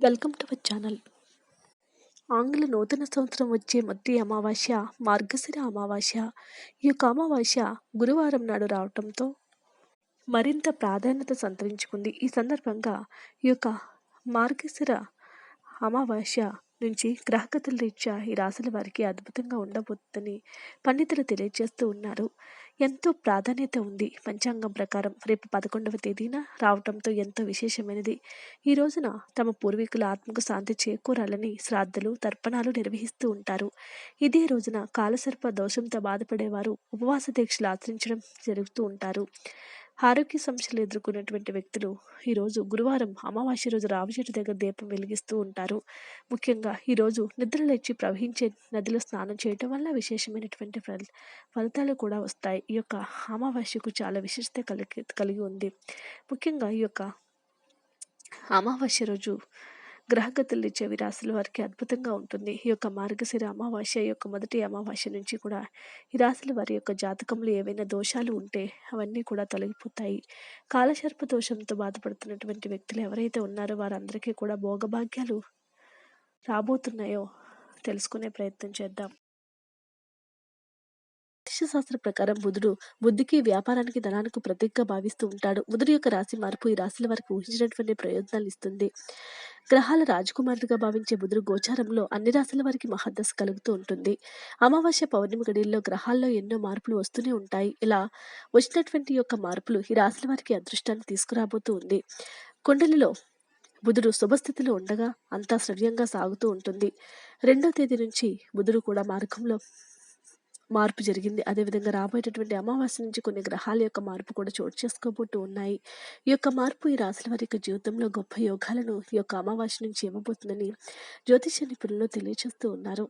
Welcome to our channel. ఆంగ్ల నూతన సంవత్సరం వచ్చే మొదటి అమావాస్య మార్గశిర అమావాస్య. ఈ యొక్క అమావాస్య గురువారం నాడు రావటంతో మరింత ప్రాధాన్యత సంతరించుకుంది. ఈ సందర్భంగా ఈ యొక్క మార్గశిర అమావాస్య నుంచి గ్రహగతుల రీత్యా ఈ రాసుల వారికి అద్భుతంగా ఉండబోతుందని పండితులు తెలియజేస్తూ ఉన్నారు. ఎంతో ప్రాధాన్యత ఉంది పంచాంగం ప్రకారం. రేపు పదకొండవ తేదీన రావటంతో ఎంతో విశేషమైనది. ఈ రోజున తమ పూర్వీకుల ఆత్మకు శాంతి చేకూరాలని శ్రాద్ధలు తర్పణాలు నిర్వహిస్తూ ఉంటారు. ఇదే రోజున కాలసర్ప దోషంతో బాధపడేవారు ఉపవాస దీక్షలు ఆచరించడం జరుగుతూ ఉంటారు. ఆరోగ్య సమస్యలు ఎదుర్కొన్నటువంటి వ్యక్తులు ఈరోజు గురువారం అమావాస్య రోజు రావి చెట్టు దగ్గర దీపం వెలిగిస్తూ ఉంటారు. ముఖ్యంగా ఈరోజు నిద్ర లేచి ప్రవహించే నదిలో స్నానం చేయటం వల్ల విశేషమైనటువంటి ఫల ఫలితాలు కూడా వస్తాయి. ఈ యొక్క అమావాస్యకు చాలా విశిష్టత కలిగి కలిగి ఉంది. ముఖ్యంగా ఈ యొక్క అమావాస్య రోజు గ్రహగతులు ఇచ్చే రాశుల వారికి అద్భుతంగా ఉంటుంది. ఈ యొక్క మార్గశిర అమావాస్య యొక్క మొదటి అమావాస్య నుంచి కూడా ఈ రాశుల వారి యొక్క జాతకంలో ఏవైనా దోషాలు ఉంటే అవన్నీ కూడా తొలగిపోతాయి. కాలసర్ప దోషంతో బాధపడుతున్నటువంటి వ్యక్తులు ఎవరైతే ఉన్నారో వారందరికీ కూడా భోగభాగ్యాలు రాబోతున్నాయో తెలుసుకునే ప్రయత్నం చేద్దాం. శాస్త్ర ప్రకారం బుధుడు బుద్ధికి వ్యాపారానికి ధనానికి ప్రతీకగా భావిస్తూ ఉంటాడు. బుధుడు యొక్క రాశి మార్పు ఈ రాశుల వారికి ఊహించినటువంటి ప్రయోజనాలు ఇస్తుంది. గ్రహాల రాజకుమారుడిగా భావించే బుధుడు గోచారంలో అన్ని రాశుల వారికి మహద్దశ కలుగుతూ ఉంటుంది. అమావాస్య పౌర్ణమి గడియల్లో గ్రహాల్లో ఎన్నో మార్పులు వస్తూనే ఉంటాయి. ఇలా వచ్చినటువంటి యొక్క మార్పులు ఈ రాశుల వారికి అదృష్టాన్ని తీసుకురాబోతూ ఉంది. కుండలిలో బుధుడు శుభస్థితిలో ఉండగా అంతా శ్రవ్యంగా సాగుతూ ఉంటుంది. రెండో తేదీ నుంచి బుధుడు కూడా మార్గంలో మార్పు జరిగింది. అదేవిధంగా రాబోయేటటువంటి అమావాస్య నుంచి కొన్ని గ్రహాల యొక్క మార్పు కూడా చోటు చేసుకోబోతూ ఉన్నాయి. ఈ యొక్క మార్పు ఈ రాశుల వారి యొక్క జీవితంలో గొప్ప యోగాలను ఈ యొక్క అమావాస్య నుంచి ఇవ్వబోతుందని జ్యోతిష నిపుణులు తెలియజేస్తూ ఉన్నారు.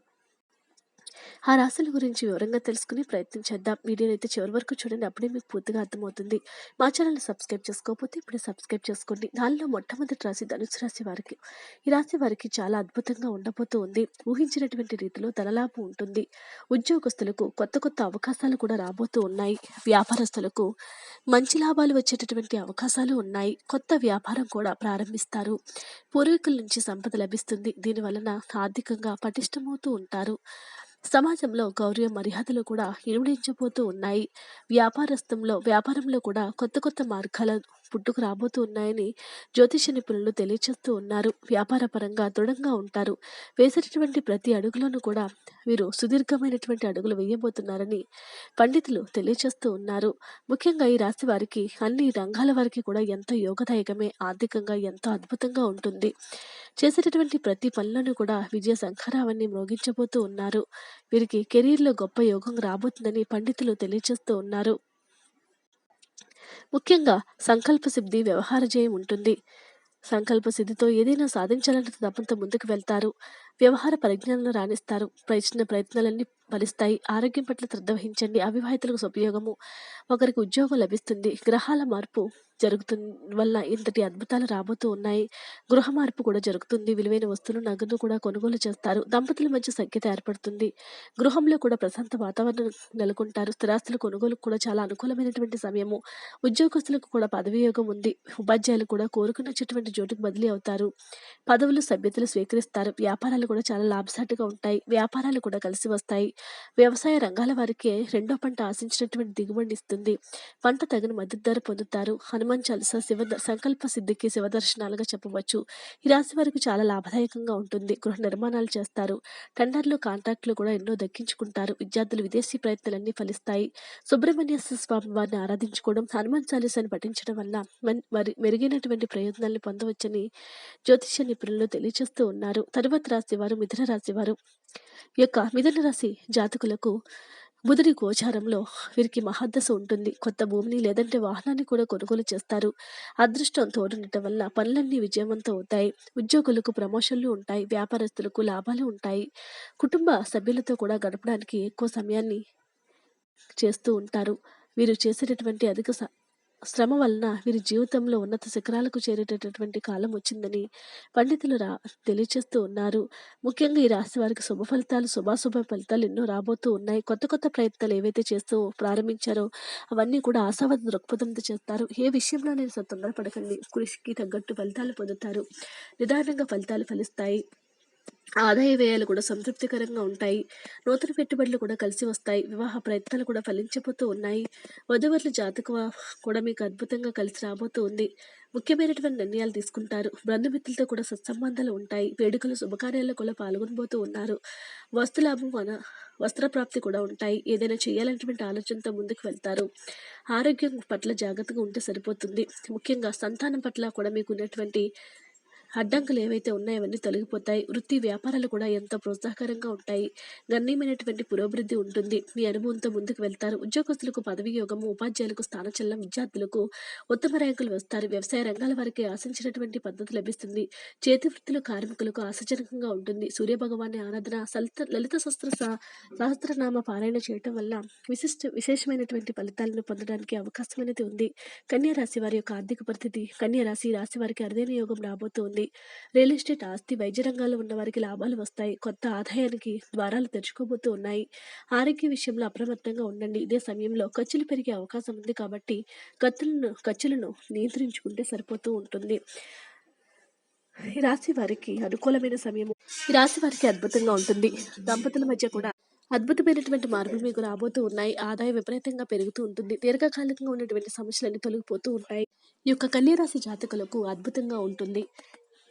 ఆ రాశుల గురించి వివరంగా తెలుసుకుని ప్రయత్నం చేద్దాం. వీడియోని అయితే చివరి వరకు చూడండి. అప్పుడే మీకు పూర్తిగా అర్థమవుతుంది. మా ఛానల్ని సబ్స్క్రైబ్ చేసుకోకపోతే ఇప్పుడే సబ్స్క్రైబ్ చేసుకోండి. దానిలో మొట్టమొదటి రాశి ధనుసు రాశి వారికి. ఈ రాశి వారికి చాలా అద్భుతంగా ఉండబోతూ ఉంది. ఊహించినటువంటి రీతిలో ధనలాభం ఉంటుంది. ఉద్యోగస్తులకు కొత్త కొత్త అవకాశాలు కూడా రాబోతూ ఉన్నాయి. వ్యాపారస్తులకు మంచి లాభాలు వచ్చేటటువంటి అవకాశాలు ఉన్నాయి. కొత్త వ్యాపారం కూడా ప్రారంభిస్తారు. పూర్వీకుల నుంచి సంపద లభిస్తుంది. దీని వలన ఆర్థికంగా పటిష్టమవుతూ ఉంటారు. సమాజంలో గౌరవ మర్యాదలు కూడా ఇనుమడించిపోతూ ఉన్నాయి. వ్యాపారస్థంలో వ్యాపారంలో కూడా కొత్త కొత్త మార్గాలను పుట్టుకు రాబోతూ ఉన్నాయని జ్యోతిష నిపుణులు తెలియచేస్తూ ఉన్నారు. వ్యాపార పరంగా దృఢంగా ఉంటారు. వేసేటటువంటి ప్రతి అడుగులోనూ కూడా వీరు సుదీర్ఘమైనటువంటి అడుగులు వేయబోతున్నారని పండితులు తెలియచేస్తూ ఉన్నారు. ముఖ్యంగా ఈ రాశి వారికి అన్ని రంగాల వారికి కూడా ఎంతో యోగదాయకమే ఆర్థికంగా ఎంతో అద్భుతంగా ఉంటుంది. చేసేటటువంటి ప్రతి పనులను కూడా విజయ శంఖరావాన్ని మ్రోగించబోతూ ఉన్నారు. వీరికి కెరీర్లో గొప్ప యోగం రాబోతుందని పండితులు తెలియజేస్తూ ఉన్నారు. ముఖ్యంగా సంకల్ప సిద్ధి వ్యవహార జయం ఉంటుంది. సంకల్ప సిద్ధితో ఏదైనా సాధించాలంటే తప్పంత ముందుకు వెళ్తారు. వ్యవహార పరిజ్ఞానంలో రాణిస్తారు. ప్రయత్న ప్రయత్నాలన్నీ ఫలిస్తాయి. ఆరోగ్యం పట్ల శ్రద్ధ వహించండి. అవివాహితులకు ఉపయోగము ఒకరికి ఉద్యోగం లభిస్తుంది. గ్రహాల మార్పు జరుగుతుంది వల్ల ఇంతటి అద్భుతాలు రాబోతూ ఉన్నాయి. గృహ మార్పు కూడా జరుగుతుంది. విలువైన వస్తువులు నగదు కూడా కొనుగోలు చేస్తారు. దంపతుల మధ్య సఖ్యత ఏర్పడుతుంది. గృహంలో కూడా ప్రశాంత వాతావరణం నెలకొంటారు. స్థిరాస్తుల కొనుగోలు కూడా చాలా అనుకూలమైనటువంటి సమయము. ఉద్యోగస్తులకు కూడా పదవియోగం ఉంది. ఉపాధ్యాయులు కూడా కోరుకున్నటువంటి చోటుకు బదిలీ అవుతారు. పదవులు సభ్యతలు స్వీకరిస్తారు. వ్యాపారాలు కూడా చాలా లాభసాటిగా ఉంటాయి. వ్యాపారాలు కూడా కలిసి వస్తాయి. వ్యవసాయ రంగాల వారికి రెండో పంట ఆశించినటువంటి దిగుబడి ఇస్తుంది. పంట తగిన మద్దతు ధర పొందుతారు. హనుమాన్ చాలీస శివ సంకల్ప సిద్ధికి శివ దర్శనాలుగా చెప్పవచ్చు. ఈ రాశి వారికి చాలా లాభదాయకంగా ఉంటుంది. గృహ నిర్మాణాలు చేస్తారు. టెండర్లు కాంట్రాక్టులు కూడా ఎన్నో దక్కించుకుంటారు. విద్యార్థులు విదేశీ ప్రయత్నాలన్నీ ఫలిస్తాయి. సుబ్రహ్మణ్య స్వామి వారిని ఆరాధించుకోవడం హనుమాన్ చాలీసాని పఠించడం వల్ల మరి మెరుగైనటువంటి ప్రయోజనాలను పొందవచ్చని జ్యోతిష్య నిపుణులు తెలియజేస్తూ ఉన్నారు. తరువాత రాశి వారు మిథున రాశి వారు యొక్క మిథున రాశి జాతకులకు బుధుని గోచారంలో వీరికి మహద్దశ ఉంటుంది. కొత్త భూమిని లేదంటే వాహనాన్ని కూడా కొనుగోలు చేస్తారు. అదృష్టం తోడుండటం వల్ల పనులన్నీ విజయవంతం అవుతాయి. ఉద్యోగులకు ప్రమోషన్లు ఉంటాయి. వ్యాపారస్తులకు లాభాలు ఉంటాయి. కుటుంబ సభ్యులతో కూడా గడపడానికి ఎక్కువ సమయాన్ని చేస్తూ ఉంటారు. వీరు చేసేటటువంటి అధిక శ్రమ వలన వీరి జీవితంలో ఉన్నత శిఖరాలకు చేరేటటువంటి కాలం వచ్చిందని పండితులు రా తెలియచేస్తూ ఉన్నారు. ముఖ్యంగా ఈ రాశి వారికి శుభ ఫలితాలు శుభాశుభ ఫలితాలు ఎన్నో రాబోతూ ఉన్నాయి. కొత్త కొత్త ప్రయత్నాలు ఏవైతే చేస్తూ ప్రారంభించారో అవన్నీ కూడా ఆశావాద దృక్పథంతో చేస్తారు. ఏ విషయంలో నేను తొందరపడకండి. కృషికి తగ్గట్టు ఫలితాలు పొందుతారు. నిదానంగా ఫలితాలు ఫలిస్తాయి. ఆదాయ వ్యయాలు కూడా సంతృప్తికరంగా ఉంటాయి. నూతన పెట్టుబడులు కూడా కలిసి వస్తాయి. వివాహ ప్రయత్నాలు కూడా ఫలించబోతూ ఉన్నాయి. వధువర్ల జాతక కూడా మీకు అద్భుతంగా కలిసి రాబోతూ ఉంది. ముఖ్యమైనటువంటి నిర్ణయాలు తీసుకుంటారు. బంధుమిత్రులతో కూడా సత్సంబంధాలు ఉంటాయి. వేడుకలు శుభకార్యాల్లో కూడా పాల్గొనబోతూ ఉన్నారు. వస్తులాభం మన వస్త్ర ప్రాప్తి కూడా ఉంటాయి. ఏదైనా చేయాలనేటువంటి ఆలోచనతో ముందుకు వెళ్తారు. ఆరోగ్యం పట్ల జాగ్రత్తగా ఉంటే సరిపోతుంది. ముఖ్యంగా సంతానం పట్ల కూడా మీకు ఉన్నటువంటి అడ్డంకులు ఏవైతే ఉన్నాయో అవన్నీ తొలగిపోతాయి. వృత్తి వ్యాపారాలు కూడా ఎంతో ప్రోత్సాహకరంగా ఉంటాయి. గణనీయమైనటువంటి పురోభివృద్ధి ఉంటుంది. మీ అనుభవంతో ముందుకు వెళ్తారు. ఉద్యోగస్తులకు పదవి యోగము ఉపాధ్యాయులకు స్థానచలనం విద్యార్థులకు ఉత్తమ ర్యాంకులు వస్తారు. వ్యవసాయ రంగాల వారికి ఆశించినటువంటి పద్ధతి లభిస్తుంది. చేతి వృత్తులు కార్మికులకు ఆశాజనకంగా ఉంటుంది. సూర్యభగవాన్ని ఆరాధన సలిత లలిత శస్త్ర సహస్రనామ పారాయణ చేయటం వల్ల విశిష్ట విశేషమైనటువంటి ఫలితాలను పొందడానికి అవకాశం అనేది ఉంది. కన్యా రాశి వారి యొక్క ఆర్థిక పరిస్థితి కన్యా రాశి రాశి వారికి అరుదైన యోగం రాబోతోంది. ఉంటుంది. రియల్ ఎస్టేట్ ఆస్తి వైద్య రంగాల్లో ఉన్న వారికి లాభాలు వస్తాయి. కొత్త ఆదాయానికి ద్వారాలు తెరుచుకోబోతూ ఉన్నాయి. ఆరోగ్య విషయంలో అప్రమత్తంగా ఉండండి. ఇదే సమయంలో ఖర్చులు పెరిగే అవకాశం ఉంది కాబట్టి ఖర్చులను ఖర్చులను నియంత్రించుకుంటే సరిపోతూ ఉంటుంది. ఈ రాశి వారికి అనుకూలమైన సమయం ఈ రాశి వారికి అద్భుతంగా ఉంటుంది. దంపతుల మధ్య కూడా అద్భుతమైనటువంటి మార్పులు మీకు రాబోతూ ఉన్నాయి. ఆదాయం విపరీతంగా పెరుగుతూ ఉంటుంది. దీర్ఘకాలికంగా ఉన్నటువంటి సమస్యలన్నీ తొలగిపోతూ ఉంటాయి. ఈ యొక్క కన్యరాశి జాతకులకు అద్భుతంగా ఉంటుంది.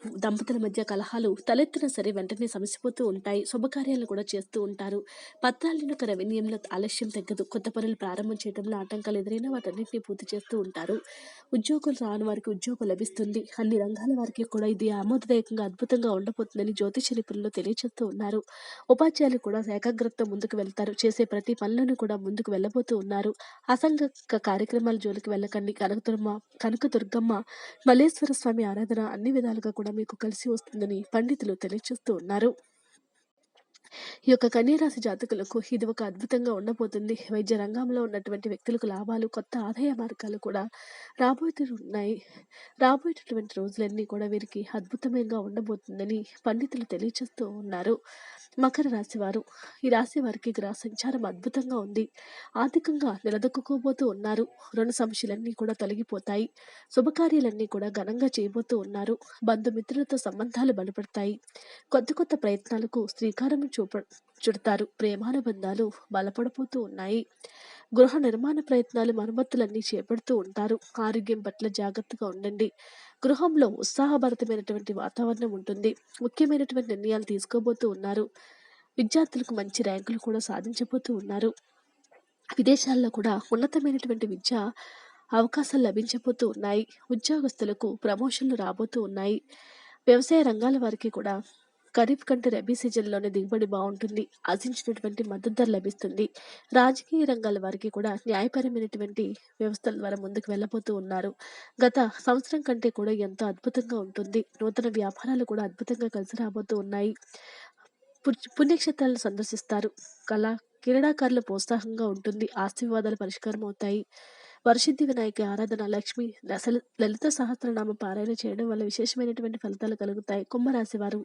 దంపతుల మధ్య కలహాలు తలెత్తినా సరే వెంటనే సమసిపోతూ ఉంటాయి. శుభకార్యాలు కూడా చేస్తూ ఉంటారు. పత్రాలను ఒక రెవెన్యూంలో ఆలస్యం తగ్గదు. కొత్త పనులు ప్రారంభం చేయడంలో ఆటంకాలు ఎదురైనా వాటన్నింటినీ పూర్తి చేస్తూ ఉంటారు. ఉద్యోగులు రాని వారికి ఉద్యోగం లభిస్తుంది. అన్ని రంగాల వారికి కూడా ఇది ఆమోదదాయకంగా అద్భుతంగా ఉండబోతుందని జ్యోతిష నిపుణులు తెలియజేస్తూ ఉన్నారు. ఉపాధ్యాయులు కూడా ఏకాగ్రతతో ముందుకు వెళ్తారు. చేసే ప్రతి పనులను కూడా ముందుకు వెళ్ళబోతూ ఉన్నారు. అసంఘ కార్యక్రమాల జోలికి వెళ్ళకండి. కనకదుర్మ కనక దుర్గమ్మ మల్లేశ్వర స్వామి ఆరాధన అన్ని విధాలుగా కూడా మీకు కలిసి వస్తుందని పండితులు తెలియజేస్తూ ఉన్నారు. ఈ యొక్క కన్యరాశి జాతకులకు ఇది ఒక అద్భుతంగా ఉండబోతుంది. వైద్య రంగంలో ఉన్నటువంటి వ్యక్తులకు లాభాలు కొత్త ఆదాయ మార్గాలు కూడా రాబోతున్నాయి. రాబోయేటటువంటి రోజులన్నీ కూడా వీరికి అద్భుతమైనగా ఉండబోతుందని పండితులు తెలియజేస్తూ ఉన్నారు. మకర రాశి వారు ఈ రాశి వారికి గ్రహ సంచారం అద్భుతంగా ఉంది. ఆర్థికంగా నిలదొక్కుకోబోతూ ఉన్నారు. రుణ సమస్యలన్నీ కూడా తొలగిపోతాయి. శుభకార్యాలన్నీ కూడా ఘనంగా చేయబోతూ ఉన్నారు. బంధుమిత్రులతో సంబంధాలు బలపడతాయి. కొత్త కొత్త ప్రయత్నాలకు శ్రీకారం చూప చుడతారు. ప్రేమానుబంధాలు బలపడిపోతూ ఉన్నాయి. గృహ నిర్మాణ ప్రయత్నాలు మరమ్మతులన్నీ చేపడుతూ ఉంటారు. ఆరోగ్యం పట్ల జాగ్రత్తగా ఉండండి. గృహంలో ఉత్సాహభరితమైనటువంటి వాతావరణం ఉంటుంది. ముఖ్యమైనటువంటి నిర్ణయాలు తీసుకోబోతూ ఉన్నారు. విద్యార్థులకు మంచి ర్యాంకులు కూడా సాధించబోతూ ఉన్నారు. విదేశాల్లో కూడా ఉన్నతమైనటువంటి విద్య అవకాశాలు లభించబోతూ ఉన్నాయి. ఉద్యోగస్తులకు ప్రమోషన్లు రాబోతూ ఉన్నాయి. వ్యవసాయ రంగాల వారికి కూడా ఖరీఫ్ కంటే రబీ సీజన్లోనే దిగుబడి బాగుంటుంది. ఆశించినటువంటి మద్దతు ధర లభిస్తుంది. రాజకీయ రంగాల వారికి కూడా న్యాయపరమైనటువంటి వ్యవస్థల ద్వారా ముందుకు వెళ్ళబోతూ ఉన్నారు. గత సంవత్సరం కంటే కూడా ఎంతో అద్భుతంగా ఉంటుంది. నూతన వ్యాపారాలు కూడా అద్భుతంగా కలిసి రాబోతూ ఉన్నాయి. పుణ్యక్షేత్రాలను సందర్శిస్తారు. కళా క్రీడాకారులు ప్రోత్సాహంగా ఉంటుంది. ఆస్తి వివాదాలు పరిష్కారం అవుతాయి వరసిద్ధి వినాయక ఆరాధన లక్ష్మి లలిత సహస్రనామ పారాయణ చేయడం వల్ల విశేషమైనటువంటి ఫలితాలు కలుగుతాయి. కుంభరాశి వారు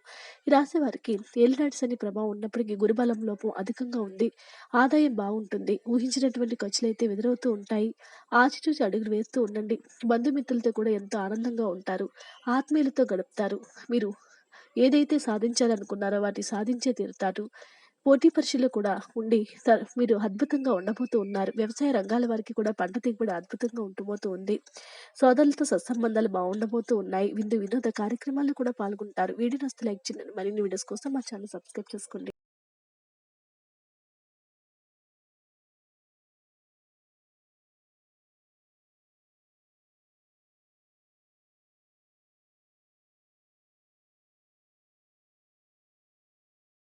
ఈ రాశి వారికి ఏలినాటి శని ప్రభావం ఉన్నప్పటికీ గురుబలం లోపం అధికంగా ఉంది. ఆదాయం బాగుంటుంది. ఊహించినటువంటి ఖర్చులు అయితే ఎదురవుతూ ఉంటాయి. ఆచిచూచి అడుగులు వేస్తూ ఉండండి. బంధుమిత్రులతో కూడా ఎంతో ఆనందంగా ఉంటారు. ఆత్మీయులతో గడుపుతారు. మీరు ఏదైతే సాధించాలనుకున్నారో వాటి సాధించే తీరుతారు. పోటీ పరీక్షలు కూడా ఉండి మీరు అద్భుతంగా ఉండబోతూ ఉన్నారు. వ్యవసాయ రంగాల వారికి కూడా పంట దిగుబడి అద్భుతంగా ఉంటబోతూ ఉంది. సోదరులతో సత్సంబంధాలు బాగుండబోతూ ఉన్నాయి. విందు వినోద కార్యక్రమాల్లో కూడా పాల్గొంటారు. వీడియో నస్తే లైక్ చేయండి. మరిన్ని వీడియోస్ కోసం మా ఛానల్ సబ్స్క్రైబ్ చేసుకోండి.